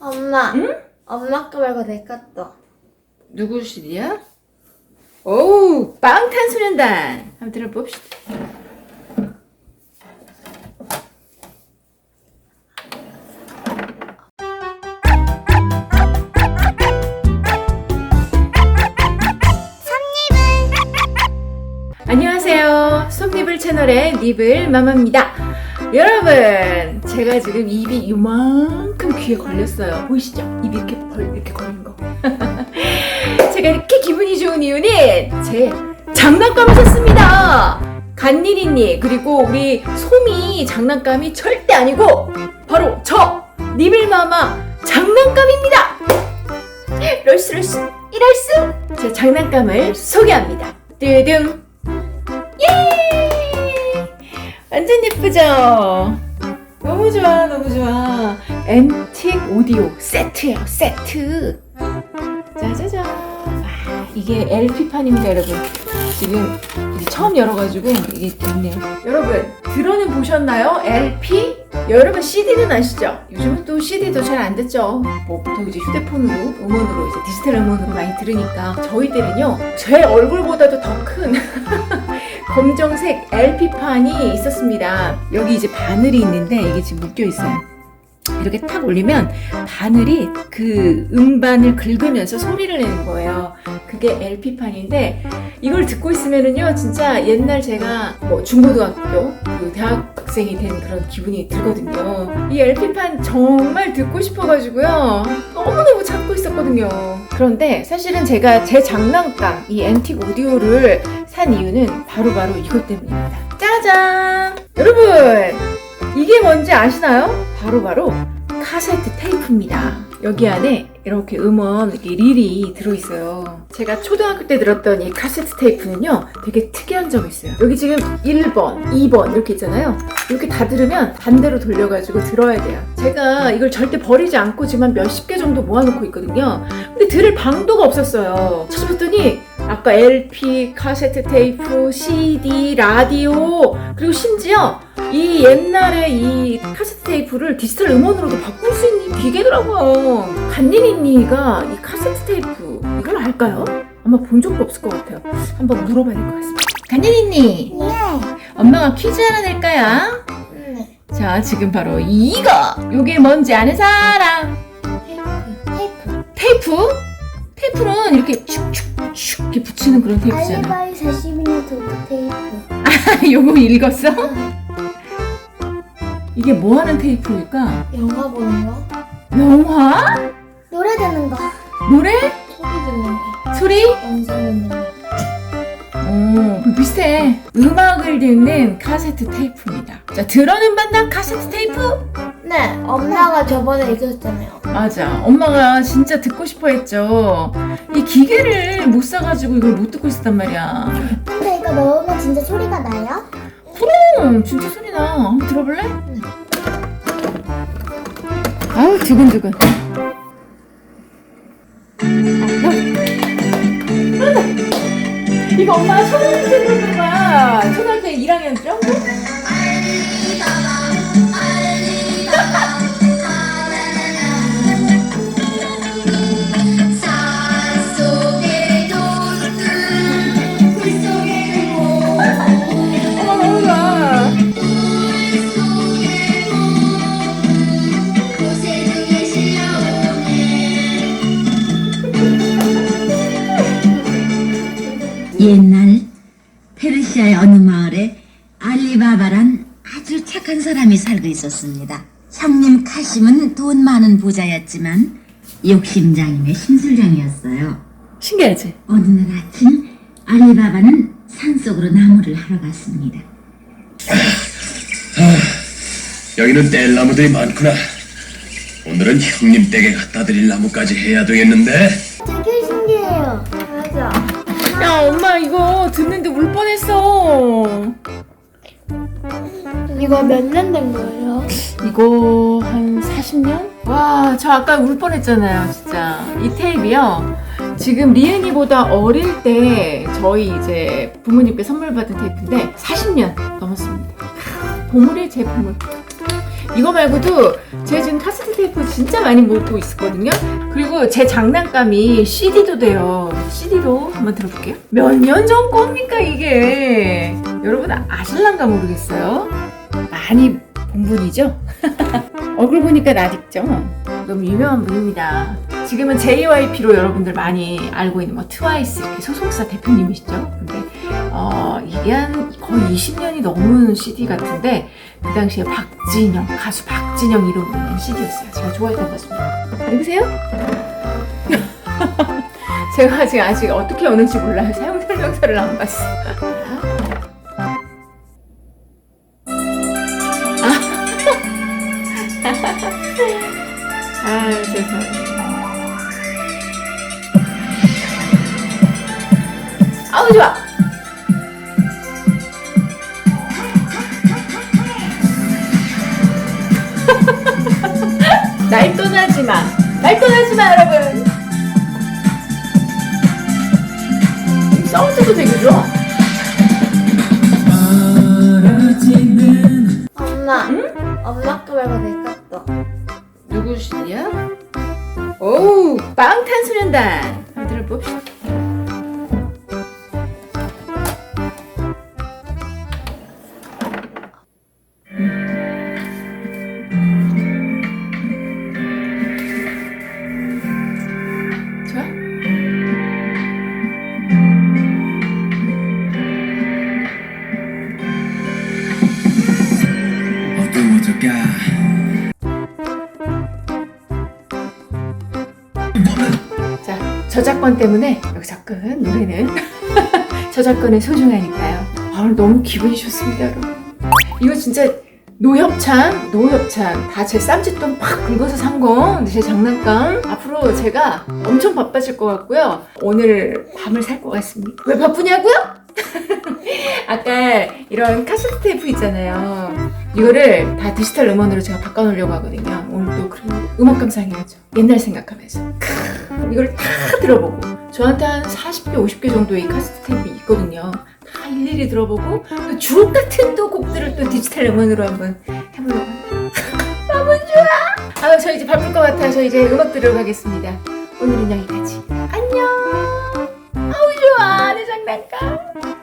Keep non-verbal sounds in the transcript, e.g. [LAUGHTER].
엄마. 응? 엄마 거 말고 내 것도. 누구 CD야? 오우, 빵탄소년단. 한번 들어봅시다. 안녕하세요. 솜니블 채널의 니블 마마입니다. 여러분, 제가 지금 입이 요만 큼 귀에 걸렸어요. 보이시죠? 입이 이렇게 벌, 이렇게 걸린 거. [LAUGHS] 제가 이렇게 기분이 좋은 이유는 제 장난감을 샀습니다. 간니리니 그리고 우리 솜이 장난감이 절대 아니고 바로 저 니블마마 장난감입니다. 럴스럴스 이럴스 제 장난감을 소개합니다. 뜨등 예! 완전 예쁘죠? 너무 좋아, 너무 좋아. 앤틱 오디오 세트예요, 세트. 짜자잔. 와, 이게 LP판입니다, 여러분. 지금 이제 처음 열어가지고 이게 있네요. 여러분, 들어는 보셨나요? LP? 여러분 CD는 아시죠? 요즘은 또 CD도 잘 안 듣죠. 뭐 보통 이제 휴대폰으로 음원으로 이제 디지털 음원으로 많이 들으니까 저희들은요 제 얼굴보다도 더큰 [LAUGHS] 검정색 LP판이 있었습니다. 여기 이제 바늘이 있는데 이게 지금 묶여 있어요. 이렇게 탁 올리면 바늘이 그 음반을 긁으면서 소리를 내는 거예요. 그게 LP판인데 이걸 듣고 있으면은요 진짜 옛날 제가 뭐 중고등학교 그 대학생이 된 그런 기분이 들거든요. 이 LP판 정말 듣고 싶어가지고요 너무너무 찾고 있었거든요. 그런데 사실은 제가 제 장난감 이 앤틱 오디오를 산 이유는 바로바로 이것 때문입니다. 짜잔! 여러분 이게 뭔지 아시나요? 바로 바로 카세트 테이프입니다. 여기 안에 이렇게 음원, 이렇게 릴이 들어있어요. 제가 초등학교 때 들었던 이 카세트 테이프는요, 되게 특이한 점이 있어요. 여기 지금 1번, 2번 이렇게 있잖아요. 이렇게 다 들으면 반대로 돌려가지고 들어야 돼요. 제가 이걸 절대 버리지 않고 지금 몇십 개 정도 모아놓고 있거든요. 근데 들을 방도가 없었어요. 찾아봤더니 아까 LP, 카세트 테이프, CD, 라디오, 그리고 심지어 이 옛날에 이 카세트 테이프를 디지털 음원으로도 바꿀 수 있는 기계더라고요. 간니니니가 이 카세트 테이프 이걸 알까요? 아마 본 적도 없을 것 같아요. 한번 물어봐야 될 것 같습니다. 간니니니, 네. 엄마가 퀴즈 하나 낼까요? 네. 자, 지금 바로 이거! 요게 뭔지 아는 사람? 테이프. 테이프. 테이프? 테이프는 이렇게 축축축 이렇게 붙이는 그런 테이프잖아. 알리바이 40년 도트 테이프. 요거 읽었어? 이게 뭐 하는 테이프일까? 영화 보는 거. 영화? 노래 듣는 거. 노래? 소리 듣는 거. 소리? 영상 듣는 거. 오, 그 비슷해. 음악을 듣는 카세트 테이프입니다. 자, 들어는 받는 카세트 테이프? 네. 엄마가 저번에 얘기했잖아요. 맞아. 엄마가 진짜 듣고 싶어 했죠. 이 기계를 못 사가지고 이걸 못 듣고 있었단 말이야. 근데 이거 넣으면 진짜 소리가 나요? 그럼, 진짜 소리 나. 한번 들어볼래? 아우, 두근두근. 이거 때 들었던 거야. 초등학교 1학년 정도? 옛날 페르시아의 어느 마을에 알리바바란 아주 착한 사람이 살고 있었습니다. 형님 카심은 돈 많은 부자였지만 욕심장이며 심술장이었어요. 신기하지? 어느 날 아침 알리바바는 산속으로 나무를 하러 갔습니다. 여기는 뗄 나무들이 많구나. 오늘은 형님 댁에 갖다 드릴 나무까지 해야 되겠는데? 야, 엄마 이거 듣는데 울 뻔했어. 이거 몇 년 된 거예요? 이거 한 40년? 와, 저 아까 울 뻔했잖아요, 진짜. 이 테이프요. 지금 리은이보다 어릴 때 저희 이제 부모님께 선물 받은 테이프인데 40년 넘었습니다. [LAUGHS] 보물의 제 보물. 이거 말고도 제가 지금 카세트 테이프 진짜 많이 모으고 있었거든요. 그리고 제 장난감이 CD도 돼요. CD로 한번 들어볼게요. 몇 년 전 겁니까 이게? 여러분 아실란가 모르겠어요. 많이 본 분이죠? [LAUGHS] 얼굴 보니까 낯익죠? 너무 유명한 분입니다. 지금은 JYP로 여러분들 많이 알고 있는 뭐 트와이스 이렇게 소속사 대표님이시죠? 근데 어, 이게 한 거의 20년이 넘은 CD 같은데 그 당시에 박진영 가수 박진영 이름으로 낸 CD였어요. 제가 좋아했던 것 같습니다. 여보세요? 제가 아직 아직 어떻게 오는지 몰라요. 사용 설명서를 안 봤어. 아, [LAUGHS] 세상에. 아우 좋아. 날 떠나지 마. 날 떠나지 마, 여러분. 이 사운드도 되게 좋아. 엄마. 엄마 거 말고 내 것도. 누구시냐? 오우, 빵탄소년단. 한번 들어봅시다. [LAUGHS] 자, 저작권 때문에 여기서 끝 노래는 저작권은 소중하니까요. 아, 오늘 너무 기분이 좋습니다, 여러분. 이거 진짜 노협찬, 노협찬 다 제 쌈짓돈 팍 긁어서 산 거, 근데 제 장난감. 앞으로 제가 엄청 바빠질 것 같고요. 오늘 밤을 살 것 같습니다. 왜 바쁘냐고요? [LAUGHS] 아까 이런 카세트 테이프 있잖아요. 이거를 다 디지털 음원으로 제가 바꿔놓으려고 하거든요. 오늘 또 그리고 음악 감상해야죠. 옛날 생각하면서. 크, [LAUGHS] 이걸 다 들어보고 저한테 한 40개, 50개 정도의 카세트 테이프 있거든요. 다 일일이 들어보고 또 주옥 같은 또 곡들을 또 디지털 음원으로 한번 해보려고 합니다. [LAUGHS] 너무 좋아! 아, 저 이제 바쁠 것 같아요. 저 이제 음악 들어가겠습니다. 오늘은 여기까지. 안녕! 아우 좋아, 내 장난감.